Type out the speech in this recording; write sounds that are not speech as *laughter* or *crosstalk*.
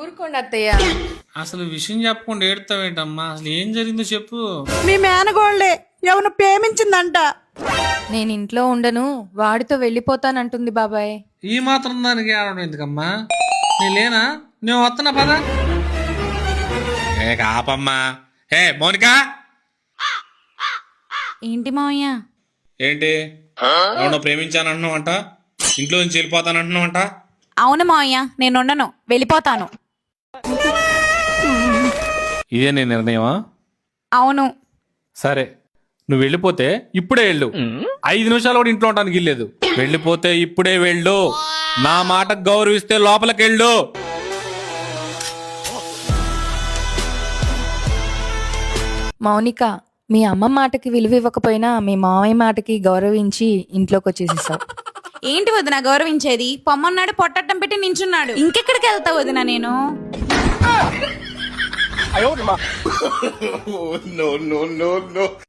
ఊరుకోండి అత్తయ్య. అసలు విషయం చెప్పకుండా ఏడుతావేంటమ్మా? అసలు ఏం జరిగిందో చెప్పు. మీ మేనగోళ్ళే ఎవరు ప్రేమించిందంట. నేను ఇంట్లో ఉండను వాడితో వెళ్ళిపోతానంటుంది బాబాయ్. ఈ మాత్రం దానికి ఏడవడం ఎందుకమ్మా? నేను లేనా? నేను వస్తున్నా పద. ఏ కాపమ్మా ఏ మౌనిక. ఏంటి మావయ్య? ఏంటి? ఎవడో ప్రేమించానంటున్నావు అంట ఇంట్లో నుంచి వెళ్ళిపోతానంటున్నావు అంట అవును మావయ్య నేను ఉండను వెళ్ళిపోతాను. ఇదే నీ నిర్ణయమా? అవును. సరే. నువ్వు వెళ్ళిపోతే ఇప్పుడే వెళ్ళు. ఐదు నిమిషాలు కూడా ఇంట్లో ఉండడానికి ఇల్లేదు వెళ్ళిపోతే ఇప్పుడే వెళ్ళు. నా మాట గౌరవిస్తే లోపలికి వెళ్ళు. మౌనిక మీ అమ్మ మాటకి విలువ ఇవ్వకపోయినా మీ మామయ్య మాటకి గౌరవించి ఇంట్లోకి వచ్చేసేసావు ఏంటి వదిన గౌరవించేది? పొమ్మన్నాడు పొట్టట్టం పెట్టి నించున్నాడు. ఇంకెక్కడికి వెళ్తా వదిన నేను? *laughs*